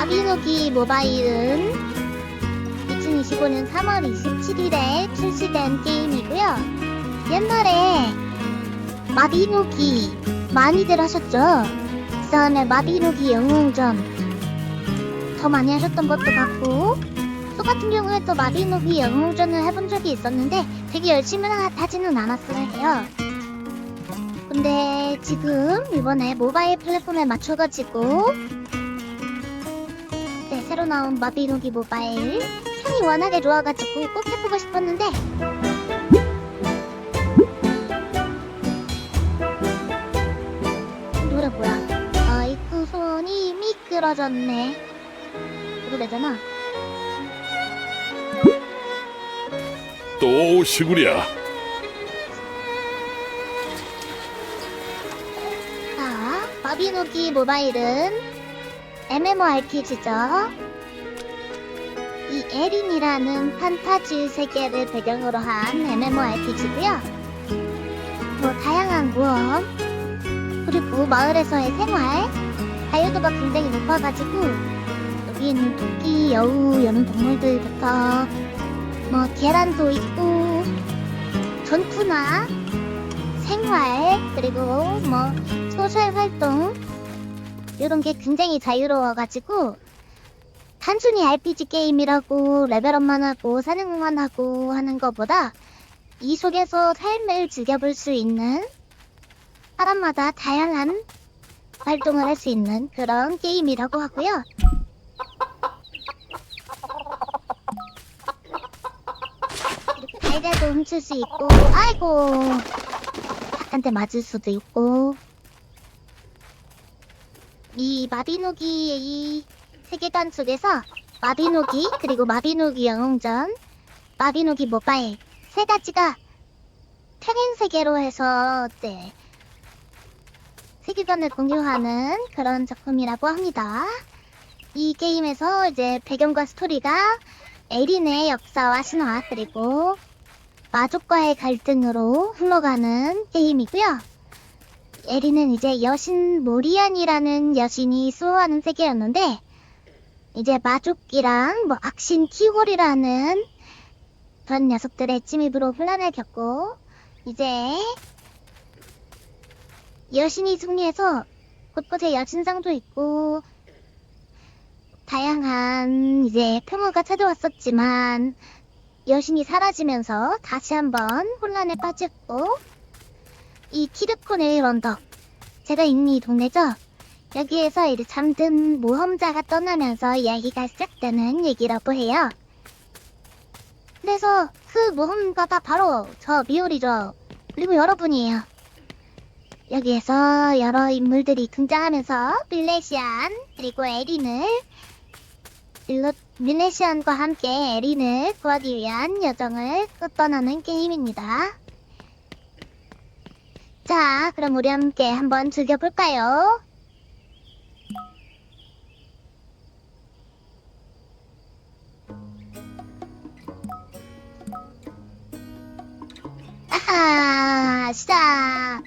마비노기 모바일은 2025년 3월 27일에 출시된 게임이고요. 옛날에 마비노기 많이들 하셨죠? 그 다음에 마비노기 영웅전 더 많이 하셨던 것도 같고 또 같은 경우에 또 마비노기 영웅전을 해본 적이 있었는데 되게 열심히 하- 하지는 않았어야 해요. 근데 지금 이번에 모바일 플랫폼에 맞춰가지고 네 새로 나온 마비노기 모바일 평이 워낙에 좋아가지고 꼭 해보고 싶었는데 노래 뭐야? 아이쿠 손이 미끄러졌네 이 노래잖아 또 오시구려. 자, 마비노기 모바일은 MMORPG죠. 이 에린이라는 판타지 세계를 배경으로 한 MMORPG고요. 뭐 다양한 모험 그리고 마을에서의 생활 자유도가 굉장히 높아가지고 여기 있는 토끼, 여우, 이런 동물들부터 뭐 계란도 있고 전투나 생활 그리고 뭐 소셜 활동 이런 게 굉장히 자유로워가지고 단순히 RPG 게임이라고 레벨업만 하고 사냥만 하고 하는 것보다 이 속에서 삶을 즐겨볼 수 있는 사람마다 다양한 활동을 할 수 있는 그런 게임이라고 하고요. 달걀도 훔칠 수 있고, 아이고, 한테 맞을 수도 있고 이 마비노기의 이 세계관 속에서 마비노기 그리고 마비노기 영웅전 마비노기 모바일 세 가지가 평행 세계로 해서 네 세계관을 공유하는 그런 작품이라고 합니다. 이 게임에서 이제 배경과 스토리가 에린의 역사와 신화 그리고 마족과의 갈등으로 흘러가는 게임이고요. 에리는 이제 여신 모리안이라는 여신이 수호하는 세계였는데 이제 마족이랑 뭐 악신 키홀이라는 그런 녀석들의 침입으로 혼란을 겪고 이제 여신이 승리해서 곳곳에 여신상도 있고 다양한 이제 평화가 찾아왔었지만 여신이 사라지면서 다시 한번 혼란에 빠졌고 이 키르코네 언덕 제가 있는 이 동네죠 여기에서 이제 잠든 모험자가 떠나면서 이야기가 시작되는 얘기라고 해요 그래서 그 모험가가 바로 저 미오리죠 그리고 여러분이에요 여기에서 여러 인물들이 등장하면서 빌레시안 그리고 에린을 일로 밀레시안과 함께 에린을 구하기 위한 여정을 끝떠나는 게임입니다. 자, 그럼 우리 함께 한번 즐겨볼까요? 아하, 시작!